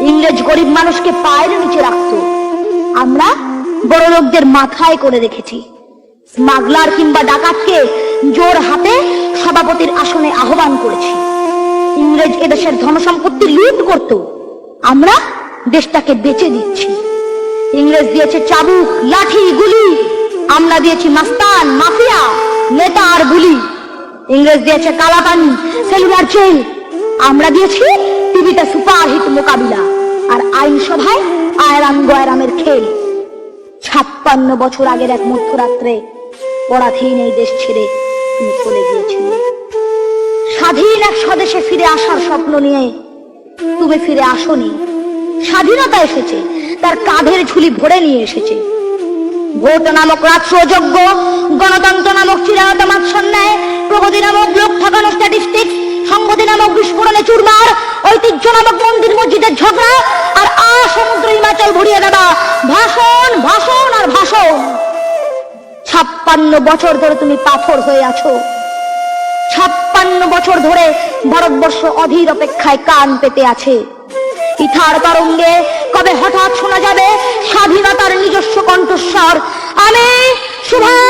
ইংরেজ গরিব মানুষকে পায়ের নিচে রাখতো। আমরা বড় লোকদের মাথায় করে রেখেছি স্মাগলার কিংবা ডাকাতকে জোর হাতে সভাপতির আসনে আহ্বান করেছি। ইংরেজ এদেশের ধনসম্পত্তি লুট করত। আমরা দেশটাকে বেচে দিচ্ছি। ইংরেজ দিয়েছে চাবুক, লাঠি, গুলি। আমরা দিয়েছি মাস্তান, মাফিয়া, নেতা আর গুলি। ইংরেজ দিয়েছে কালাপানি, সেলুলার জেল আমরা দিয়েছি টিভিতে সুপারহিট মোকাবিলা। আর আইনসভায় আয়রাম গয়রামের খেল। ছাপ্পান্ন বছর আগের এক মধ্যরাত্রে পরাধীন এই দেশ ছেড়ে তুমি চলে গিয়েছিলে স্বাধীন এক স্বদেশে ফিরে আসার স্বপ্ন নিয়ে তুমি ফিরে আসনি। স্বাধীনতা এসেছে, তার কাঁধের ঝুলি ভরে নিয়ে এসেছে। ভোট নামক রাষ্ট্রযোগ্য গণতন্ত্র নামক চিরায়ত মাৎসন্যায়, প্রগতি নামক লোক ঠকানো স্ট্যাটিস্টিক্স সংগতি নামক বিস্ফোরণে চুরমার ভরিয়ে দেবা। ভাষণ ভাষণ আর ভাষণ। ছাপ্পান্ন বছর ধরে তুমি পাথর হয়ে আছো। ছাপ্পান্ন বছর ধরে ভারতবর্ষ অধীর অপেক্ষায় কান পেতে আছে। ইথার তরঙ্গে কবে হঠাৎ শোনা যাবে স্বাধীনতার নিজস্ব কণ্ঠস্বর? আমি সুভাষ